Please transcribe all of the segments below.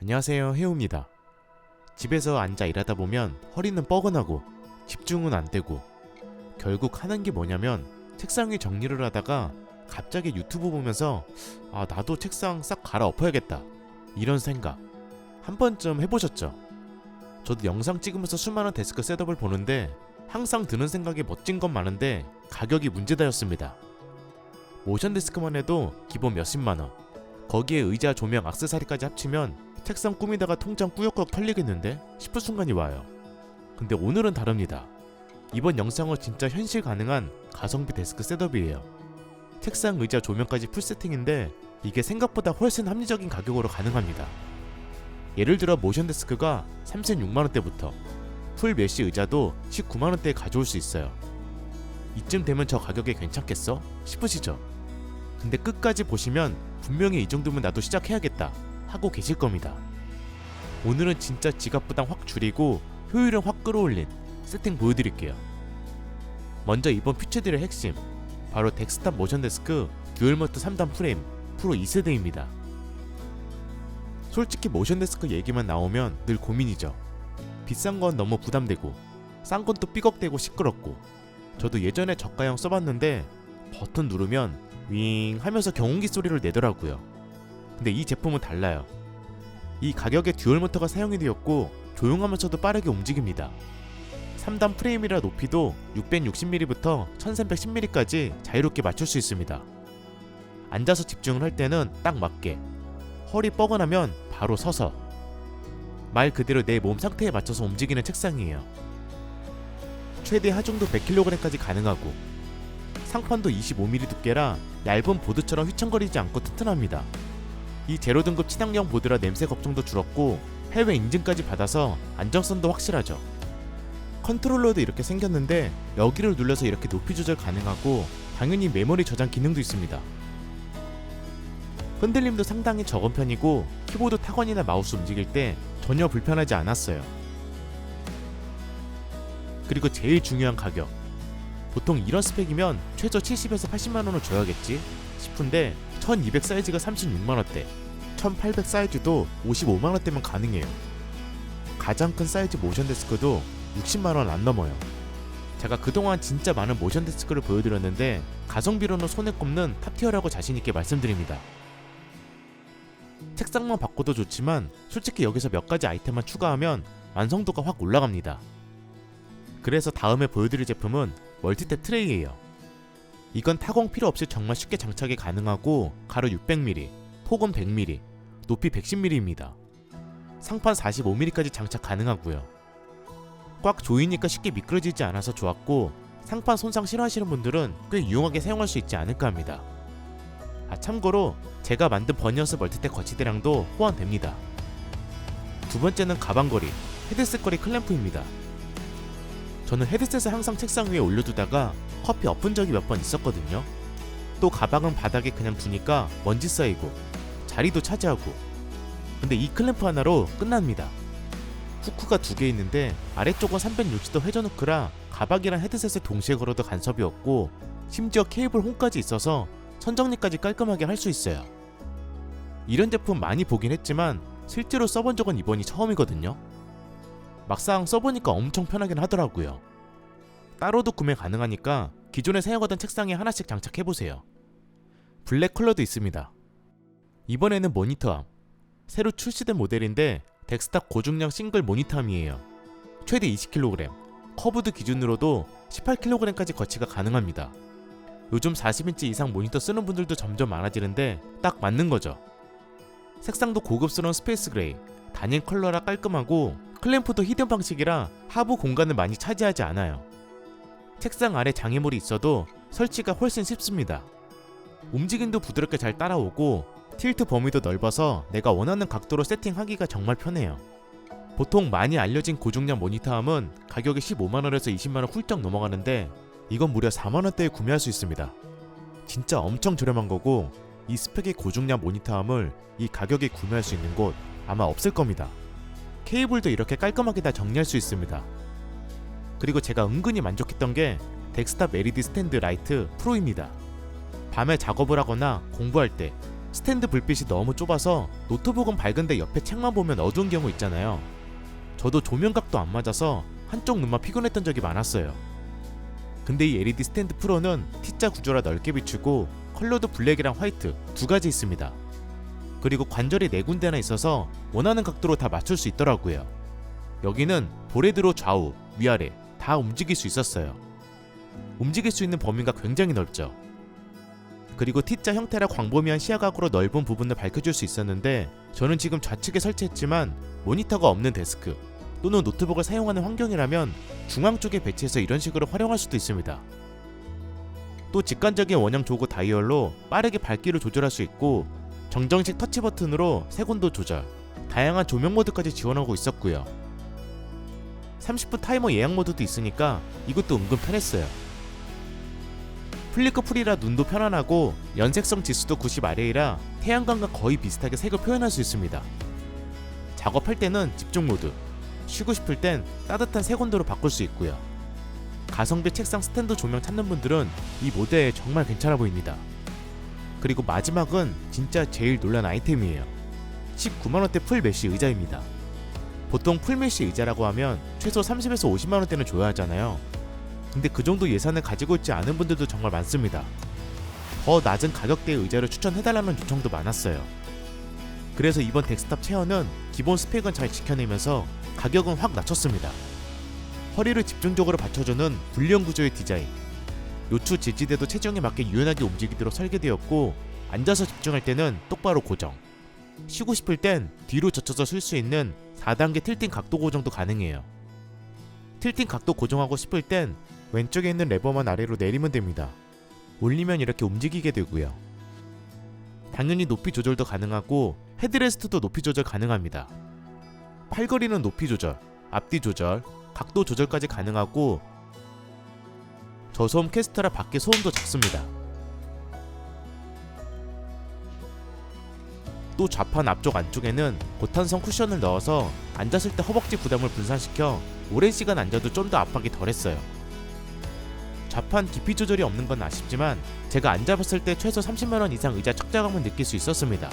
안녕하세요 해우입니다. 집에서 앉아 일하다 보면 허리는 뻐근하고 집중은 안 되고 결국 하는 게 뭐냐면 책상 위 정리를 하다가 갑자기 유튜브 보면서 아 나도 책상 싹 갈아엎어야겠다 이런 생각 한 번쯤 해보셨죠? 저도 영상 찍으면서 수많은 데스크 셋업을 보는데 항상 드는 생각이 멋진 건 많은데 가격이 문제다였습니다. 모션 데스크만 해도 기본 몇십만 원 거기에 의자, 조명, 악세사리까지 합치면 책상 꾸미다가 통장 꾸역꾸역 털리겠는데 싶을 순간이 와요. 근데 오늘은 다릅니다. 이번 영상은 진짜 현실 가능한 가성비 데스크 셋업이에요. 책상, 의자, 조명까지 풀 세팅인데 이게 생각보다 훨씬 합리적인 가격으로 가능합니다. 예를 들어 모션 데스크가 36만원대부터 풀 메쉬 의자도 19만원대에 가져올 수 있어요. 이쯤 되면 저 가격에 괜찮겠어? 싶으시죠? 근데 끝까지 보시면 분명히 이 정도면 나도 시작해야겠다 하고 계실 겁니다. 오늘은 진짜 지갑 부담 확 줄이고 효율을 확 끌어올린 세팅 보여드릴게요. 먼저 이번 퓨처들의 핵심 바로 덱스탑 모션 데스크 듀얼머트 3단 프레임 프로 2세대입니다. 솔직히 모션 데스크 얘기만 나오면 늘 고민이죠. 비싼 건 너무 부담되고 싼 건 또 삐걱대고 시끄럽고 저도 예전에 저가형 써봤는데 버튼 누르면 윙 하면서 경운기 소리를 내더라고요. 근데 이 제품은 달라요. 이 가격에 듀얼 모터가 사용이 되었고 조용하면서도 빠르게 움직입니다. 3단 프레임이라 높이도 660mm부터 1310mm까지 자유롭게 맞출 수 있습니다. 앉아서 집중을 할 때는 딱 맞게 허리 뻐근하면 바로 서서 말 그대로 내 몸 상태에 맞춰서 움직이는 책상이에요. 최대 하중도 100kg까지 가능하고 상판도 25mm 두께라 얇은 보드처럼 휘청거리지 않고 튼튼합니다. 이 제로 등급 친환경 보드라 냄새 걱정도 줄었고 해외 인증까지 받아서 안정성도 확실하죠. 컨트롤러도 이렇게 생겼는데 여기를 눌러서 이렇게 높이 조절 가능하고 당연히 메모리 저장 기능도 있습니다. 흔들림도 상당히 적은 편이고 키보드 타건이나 마우스 움직일 때 전혀 불편하지 않았어요. 그리고 제일 중요한 가격. 보통 이런 스펙이면 최저 70에서 80만 원을 줘야겠지 싶은데 1200 사이즈가 36만 원대, 1800 사이즈도 55만 원대면 가능해요. 가장 큰 사이즈 모션 데스크도 60만 원 안 넘어요. 제가 그동안 진짜 많은 모션 데스크를 보여드렸는데 가성비로는 손에 꼽는 탑티어라고 자신 있게 말씀드립니다. 책상만 바꿔도 좋지만 솔직히 여기서 몇 가지 아이템만 추가하면 완성도가 확 올라갑니다. 그래서 다음에 보여드릴 제품은 멀티탭 트레이예요. 이건 타공 필요 없이 정말 쉽게 장착이 가능하고 가로 600mm, 폭은 100mm, 높이 110mm입니다. 상판 45mm까지 장착 가능하고요. 꽉 조이니까 쉽게 미끄러지지 않아서 좋았고 상판 손상 싫어하시는 분들은 꽤 유용하게 사용할 수 있지 않을까 합니다. 아 참고로 제가 만든 버니어스 멀티탭 거치대량도 호환됩니다. 두 번째는 가방걸이, 헤드셋 거리 클램프입니다. 저는 헤드셋을 항상 책상 위에 올려두다가 커피 엎은 적이 몇 번 있었거든요. 또 가방은 바닥에 그냥 두니까 먼지 쌓이고 자리도 차지하고 근데 이 클램프 하나로 끝납니다. 후크가 두 개 있는데 아래쪽은 360도 회전 후크라 가방이랑 헤드셋을 동시에 걸어도 간섭이 없고 심지어 케이블 홈까지 있어서 선정리까지 깔끔하게 할 수 있어요. 이런 제품 많이 보긴 했지만 실제로 써본 적은 이번이 처음이거든요. 막상 써보니까 엄청 편하긴 하더라고요. 따로도 구매 가능하니까 기존에 사용하던 책상에 하나씩 장착해보세요. 블랙 컬러도 있습니다. 이번에는 모니터암. 새로 출시된 모델인데 덱스탑 고중량 싱글 모니터암이에요. 최대 20kg, 커브드 기준으로도 18kg까지 거치가 가능합니다. 요즘 40인치 이상 모니터 쓰는 분들도 점점 많아지는데 딱 맞는 거죠. 색상도 고급스러운 스페이스 그레이, 단일 컬러라 깔끔하고 클램프도 히든 방식이라 하부 공간을 많이 차지하지 않아요. 책상 아래 장애물이 있어도 설치가 훨씬 쉽습니다. 움직임도 부드럽게 잘 따라오고 틸트 범위도 넓어서 내가 원하는 각도로 세팅하기가 정말 편해요. 보통 많이 알려진 고중량 모니터함은 가격이 15만원에서 20만원 훌쩍 넘어가는데 이건 무려 4만원대에 구매할 수 있습니다. 진짜 엄청 저렴한 거고 이 스펙의 고중량 모니터함을 이 가격에 구매할 수 있는 곳 아마 없을 겁니다. 케이블도 이렇게 깔끔하게 다 정리할 수 있습니다. 그리고 제가 은근히 만족했던 게 덱스탑 LED 스탠드 라이트 프로입니다. 밤에 작업을 하거나 공부할 때 스탠드 불빛이 너무 좁아서 노트북은 밝은데 옆에 책만 보면 어두운 경우 있잖아요. 저도 조명각도 안 맞아서 한쪽 눈만 피곤했던 적이 많았어요. 근데 이 LED 스탠드 프로는 T자 구조라 넓게 비추고 컬러도 블랙이랑 화이트 두 가지 있습니다. 그리고 관절이 네 군데나 있어서 원하는 각도로 다 맞출 수 있더라고요. 여기는 보레드로 좌우, 위아래 다 움직일 수 있었어요. 움직일 수 있는 범위가 굉장히 넓죠. 그리고 T자 형태라 광범위한 시야각으로 넓은 부분을 밝혀줄 수 있었는데 저는 지금 좌측에 설치했지만 모니터가 없는 데스크 또는 노트북을 사용하는 환경이라면 중앙 쪽에 배치해서 이런 식으로 활용할 수도 있습니다. 또 직관적인 원형 조그 다이얼로 빠르게 밝기를 조절할 수 있고 정정식 터치 버튼으로 색온도 조절, 다양한 조명 모드까지 지원하고 있었고요. 30분 타이머 예약 모드도 있으니까 이것도 은근 편했어요. 플리커 풀이라 눈도 편안하고 연색성 지수도 90 아래이라 태양광과 거의 비슷하게 색을 표현할 수 있습니다. 작업할 때는 집중 모드, 쉬고 싶을 땐 따뜻한 색온도로 바꿀 수 있고요. 가성비 책상 스탠드 조명 찾는 분들은 이 모델 정말 괜찮아 보입니다. 그리고 마지막은 진짜 제일 놀란 아이템이에요. 19만원대 풀 메쉬 의자입니다. 보통 풀 메쉬 의자라고 하면 최소 30에서 50만원대는 줘야 하잖아요. 근데 그 정도 예산을 가지고 있지 않은 분들도 정말 많습니다. 더 낮은 가격대의 의자를 추천해달라는 요청도 많았어요. 그래서 이번 덱스탑 체어는 기본 스펙은 잘 지켜내면서 가격은 확 낮췄습니다. 허리를 집중적으로 받쳐주는 불리형 구조의 디자인, 요추 지지대도 체중에 맞게 유연하게 움직이도록 설계되었고 앉아서 집중할 때는 똑바로 고정, 쉬고 싶을 땐 뒤로 젖혀서 쉴 수 있는 4단계 틸팅 각도 고정도 가능해요. 틸팅 각도 고정하고 싶을 땐 왼쪽에 있는 레버만 아래로 내리면 됩니다. 올리면 이렇게 움직이게 되고요. 당연히 높이 조절도 가능하고 헤드레스트도 높이 조절 가능합니다. 팔걸이는 높이 조절, 앞뒤 조절, 각도 조절까지 가능하고 저소음 캐스터라 밖에 소음도 적습니다. 또 좌판 앞쪽 안쪽에는 고탄성 쿠션을 넣어서 앉았을 때 허벅지 부담을 분산시켜 오랜 시간 앉아도 좀 더 압박이 덜했어요. 좌판 깊이 조절이 없는 건 아쉽지만 제가 앉아봤을 때 최소 30만원 이상 의자 착자감을 느낄 수 있었습니다.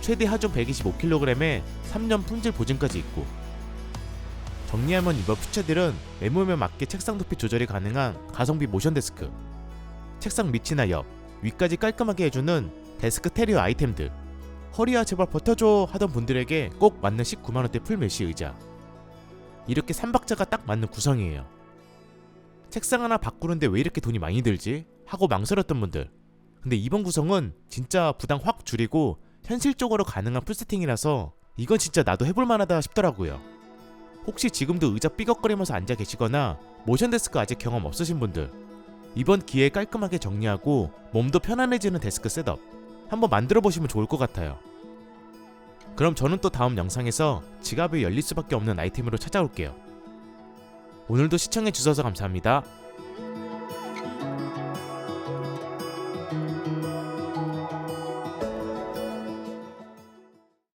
최대 하중 125kg에 3년 품질 보증까지 있고 정리하면 이번 퓨처들은 메모에 맞게 책상 높이 조절이 가능한 가성비 모션 데스크 책상 밑이나 옆, 위까지 깔끔하게 해주는 데스크 테리어 아이템들 허리야 제발 버텨줘 하던 분들에게 꼭 맞는 19만원대 풀메쉬 의자 이렇게 3박자가 딱 맞는 구성이에요 책상 하나 바꾸는데 왜 이렇게 돈이 많이 들지? 하고 망설였던 분들 근데 이번 구성은 진짜 부담 확 줄이고 현실적으로 가능한 풀세팅이라서 이건 진짜 나도 해볼 만하다 싶더라고요 혹시 지금도 의자 삐걱거리면서 앉아 계시거나 모션 데스크 아직 경험 없으신 분들 이번 기회에 깔끔하게 정리하고 몸도 편안해지는 데스크 셋업 한번 만들어 보시면 좋을 것 같아요. 그럼 저는 또 다음 영상에서 지갑이 열릴 수밖에 없는 아이템으로 찾아올게요. 오늘도 시청해 주셔서 감사합니다.